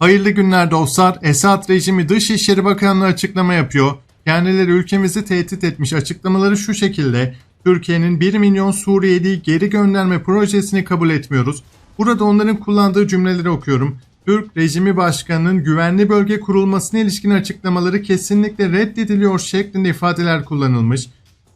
Hayırlı günler dostlar. Esad rejimi Dışişleri Bakanlığı açıklama yapıyor. Kendileri ülkemizi tehdit etmiş açıklamaları şu şekilde. Türkiye'nin 1 milyon Suriyeliyi geri gönderme projesini kabul etmiyoruz. Burada onların kullandığı cümleleri okuyorum. Türk rejimi başkanının güvenli bölge kurulmasına ilişkin açıklamaları kesinlikle reddediliyor şeklinde ifadeler kullanılmış.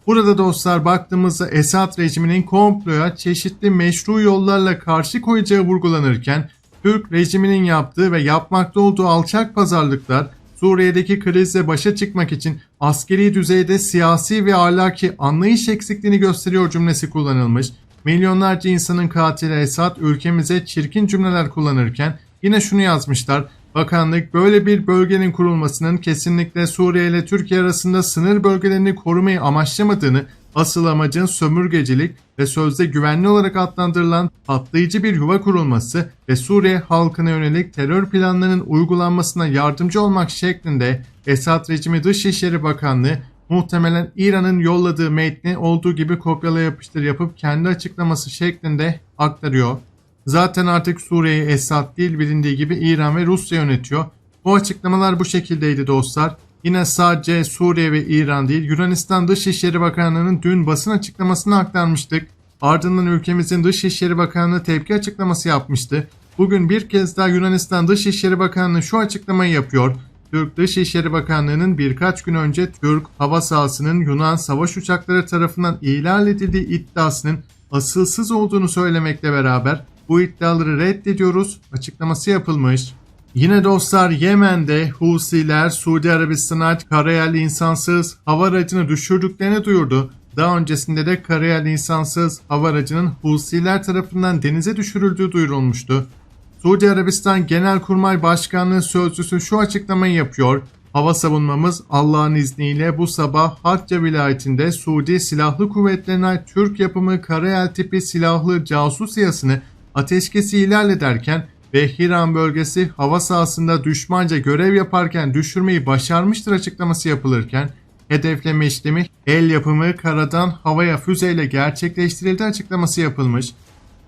Burada dostlar baktığımızda Esad rejiminin komploya çeşitli meşru yollarla karşı koyacağı vurgulanırken Türk rejiminin yaptığı ve yapmakta olduğu alçak pazarlıklar Suriye'deki krizle başa çıkmak için askeri düzeyde siyasi ve ahlaki anlayış eksikliğini gösteriyor cümlesi kullanılmış. Milyonlarca insanın katili Esad ülkemize çirkin cümleler kullanırken yine şunu yazmışlar. Bakanlık böyle bir bölgenin kurulmasının kesinlikle Suriye ile Türkiye arasında sınır bölgelerini korumayı amaçlamadığını, asıl amacın sömürgecilik ve sözde güvenli olarak adlandırılan patlayıcı bir yuva kurulması ve Suriye halkına yönelik terör planlarının uygulanmasına yardımcı olmak şeklinde Esad rejimi Dışişleri Bakanlığı muhtemelen İran'ın yolladığı metni olduğu gibi kopyala yapıştır yapıp kendi açıklaması şeklinde aktarıyor. Zaten artık Suriye'yi Esad değil bilindiği gibi İran ve Rusya yönetiyor. Bu açıklamalar bu şekildeydi dostlar. Yine sadece Suriye ve İran değil Yunanistan Dışişleri Bakanlığı'nın dün basın açıklamasını aktarmıştık. Ardından ülkemizin Dışişleri Bakanlığı tepki açıklaması yapmıştı. Bugün bir kez daha Yunanistan Dışişleri Bakanlığı şu açıklamayı yapıyor. Türk Dışişleri Bakanlığı'nın birkaç gün önce Türk hava sahasının Yunan savaş uçakları tarafından ihlal edildiği iddiasının asılsız olduğunu söylemekle beraber bu iddiaları reddediyoruz açıklaması yapılmış. Yine dostlar Yemen'de Husiler Suudi Arabistan'a ait karayelli insansız hava aracını düşürdüklerini duyurdu. Daha öncesinde de karayelli insansız hava aracının Husiler tarafından denize düşürüldüğü duyurulmuştu. Suudi Arabistan Genelkurmay Başkanlığı sözcüsü şu açıklamayı yapıyor. Hava savunmamız Allah'ın izniyle bu sabah Hatça vilayetinde Suudi Silahlı Kuvvetlerine Türk yapımı karayel tipi silahlı casus yasını ateşkesi ihlal ederken ve Hiran bölgesi hava sahasında düşmanca görev yaparken düşürmeyi başarmıştır açıklaması yapılırken hedefleme işlemi el yapımı karadan havaya füzeyle gerçekleştirildi açıklaması yapılmış.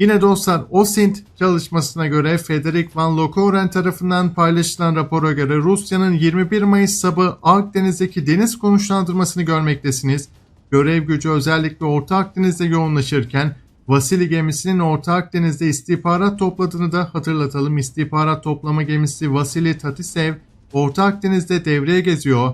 Yine dostlar OSINT çalışmasına göre Frederick Van Lokoren tarafından paylaşılan rapora göre Rusya'nın 21 Mayıs sabahı Akdeniz'deki deniz konuşlandırmasını görmektesiniz. Görev gücü özellikle Orta Akdeniz'de yoğunlaşırken Vasili gemisinin Orta Akdeniz'de istihbarat topladığını da hatırlatalım. İstihbarat toplama gemisi Vasili Tatisev Orta Akdeniz'de devreye geziyor.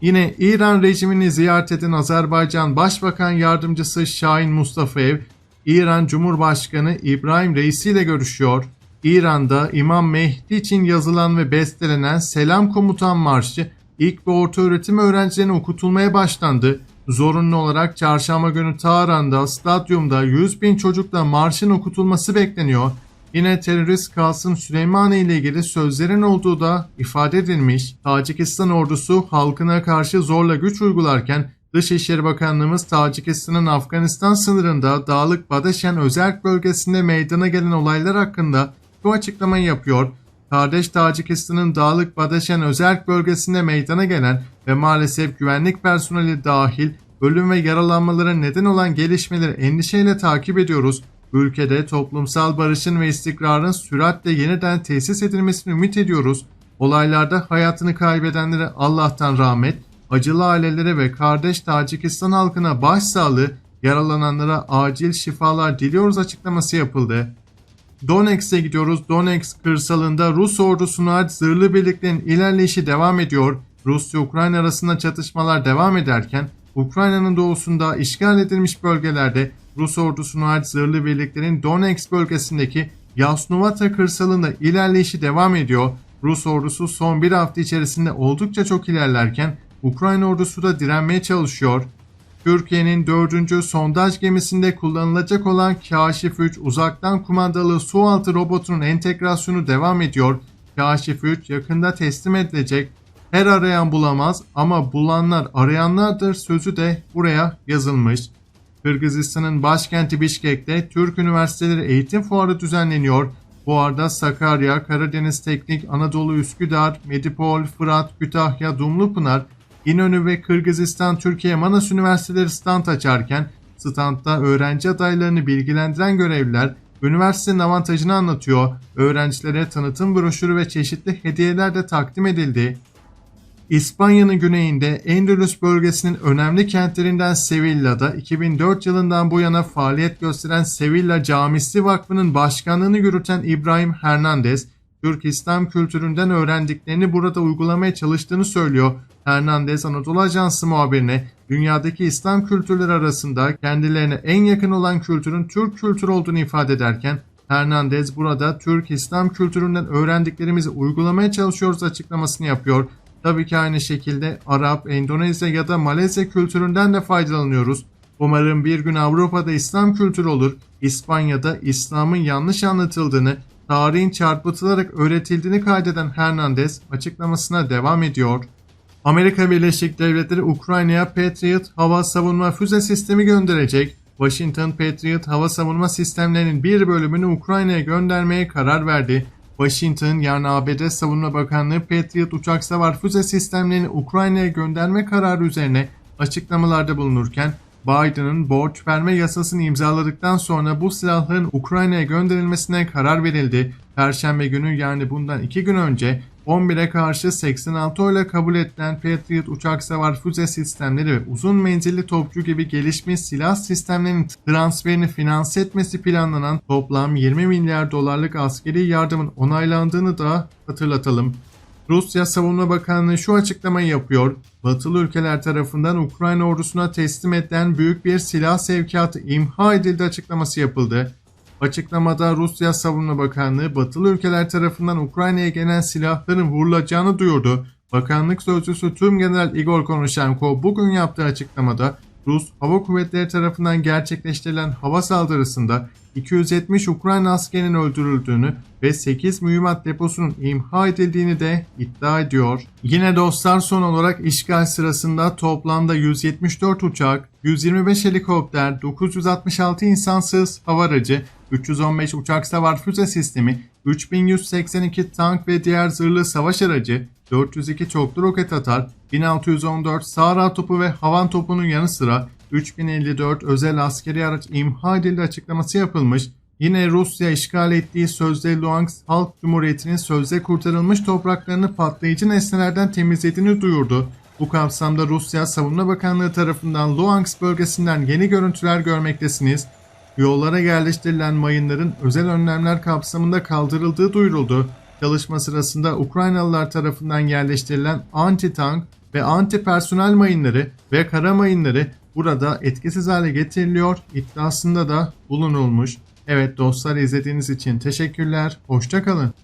Yine İran rejimini ziyaret eden Azerbaycan Başbakan Yardımcısı Şahin Mustafaev, İran Cumhurbaşkanı İbrahim Reisi ile görüşüyor. İran'da İmam Mehdi için yazılan ve bestelenen Selam Komutan Marşı ilk ve orta öğretim öğrencilerine okutulmaya başlandı. Zorunlu olarak çarşamba günü Tahran'da stadyumda 100 bin çocukla marşın okutulması bekleniyor. Yine terörist Kasım Süleymani ile ilgili sözlerin olduğu da ifade edilmiş. Tacikistan ordusu halkına karşı zorla güç uygularken Dışişleri Bakanlığımız Tacikistan'ın Afganistan sınırında Dağlık Badaşen özel bölgesinde meydana gelen olaylar hakkında bu açıklamayı yapıyor. Kardeş Tacikistan'ın Dağlık Badaşen özel bölgesinde meydana gelen ve maalesef güvenlik personeli dahil ölüm ve yaralanmalara neden olan gelişmeleri endişeyle takip ediyoruz. Ülkede toplumsal barışın ve istikrarın süratle yeniden tesis edilmesini ümit ediyoruz. Olaylarda hayatını kaybedenlere Allah'tan rahmet, acılı ailelere ve kardeş Tacikistan halkına başsağlığı, yaralananlara acil şifalar diliyoruz açıklaması yapıldı. Donetsk'e gidiyoruz. Donetsk kırsalında Rus ordusuna ait zırhlı birliklerin ilerleyişi devam ediyor. Rusya-Ukrayna arasında çatışmalar devam ederken Ukrayna'nın doğusunda işgal edilmiş bölgelerde Rus ordusuna ait zırhlı birliklerin Donetsk bölgesindeki Yasnovata kırsalında ilerleyişi devam ediyor. Rus ordusu son bir hafta içerisinde oldukça çok ilerlerken Ukrayna ordusu da direnmeye çalışıyor. Türkiye'nin dördüncü sondaj gemisinde kullanılacak olan Kaşif 3 uzaktan kumandalı sualtı robotunun entegrasyonu devam ediyor. Kaşif 3 yakında teslim edilecek. Her arayan bulamaz ama bulanlar arayanlardır sözü de buraya yazılmış. Kırgızistan'ın başkenti Bişkek'te Türk Üniversiteleri Eğitim Fuarı düzenleniyor. Fuarda Sakarya, Karadeniz Teknik, Anadolu Üsküdar, Medipol, Fırat, Kütahya, Dumlupınar, İnönü ve Kırgızistan Türkiye Manas Üniversiteleri stand açarken standta öğrenci adaylarını bilgilendiren görevliler üniversitenin avantajını anlatıyor. Öğrencilere tanıtım broşürü ve çeşitli hediyeler de takdim edildi. İspanya'nın güneyinde Endülüs bölgesinin önemli kentlerinden Sevilla'da 2004 yılından bu yana faaliyet gösteren Sevilla Camisi Vakfı'nın başkanlığını yürüten İbrahim Hernandez, Türk İslam kültüründen öğrendiklerini burada uygulamaya çalıştığını söylüyor. Hernandez Anadolu Ajansı muhabirine dünyadaki İslam kültürleri arasında kendilerine en yakın olan kültürün Türk kültürü olduğunu ifade ederken Hernandez burada Türk İslam kültüründen öğrendiklerimizi uygulamaya çalışıyoruz açıklamasını yapıyor. Tabii ki aynı şekilde Arap, Endonezya ya da Malezya kültüründen de faydalanıyoruz. Umarım bir gün Avrupa'da İslam kültürü olur, İspanya'da İslam'ın yanlış anlatıldığını, tarihin çarpıtılarak öğretildiğini kaydeden Hernandez açıklamasına devam ediyor. Amerika Birleşik Devletleri Ukrayna'ya Patriot hava savunma füze sistemi gönderecek. Washington Patriot hava savunma sistemlerinin bir bölümünü Ukrayna'ya göndermeye karar verdi. Washington yani ABD Savunma Bakanlığı Patriot uçak savar füze sistemlerini Ukrayna'ya gönderme kararı üzerine açıklamalarda bulunurken Biden'ın borç verme yasasını imzaladıktan sonra bu silahların Ukrayna'ya gönderilmesine karar verildi. Perşembe günü yani bundan 2 gün önce 11'e karşı 86 oyla kabul edilen Patriot uçak savar füze sistemleri ve uzun menzilli topçu gibi gelişmiş silah sistemlerinin transferini finanse etmesi planlanan toplam 20 milyar dolarlık askeri yardımın onaylandığını da hatırlatalım. Rusya Savunma Bakanlığı şu açıklamayı yapıyor. Batılı ülkeler tarafından Ukrayna ordusuna teslim edilen büyük bir silah sevkiyatı imha edildi açıklaması yapıldı. Açıklamada Rusya Savunma Bakanlığı batılı ülkeler tarafından Ukrayna'ya gelen silahların vurulacağını duyurdu. Bakanlık sözcüsü Tüm General Igor Konashenkov bugün yaptığı açıklamada Rus Hava Kuvvetleri tarafından gerçekleştirilen hava saldırısında 270 Ukrayna askerinin öldürüldüğünü ve 8 mühimmat deposunun imha edildiğini de iddia ediyor. Yine dostlar son olarak işgal sırasında toplamda 174 uçak, 125 helikopter, 966 insansız hava aracı, 315 uçak savar füze sistemi, 3182 tank ve diğer zırhlı savaş aracı, 402 çoklu roket atar, 1614 Sahra topu ve havan topunun yanı sıra 3054 özel askeri araç imha edildi açıklaması yapılmış. Yine Rusya işgal ettiği sözde Luhansk Halk Cumhuriyeti'nin sözde kurtarılmış topraklarını patlayıcı nesnelerden temizlediğini duyurdu. Bu kapsamda Rusya Savunma Bakanlığı tarafından Luhansk bölgesinden yeni görüntüler görmektesiniz. Yollara yerleştirilen mayınların özel önlemler kapsamında kaldırıldığı duyuruldu. Çalışma sırasında Ukraynalılar tarafından yerleştirilen anti-tank ve anti-personel mayınları ve kara mayınları burada etkisiz hale getiriliyor iddiasında da bulunulmuş. Evet dostlar izlediğiniz için teşekkürler. Hoşçakalın.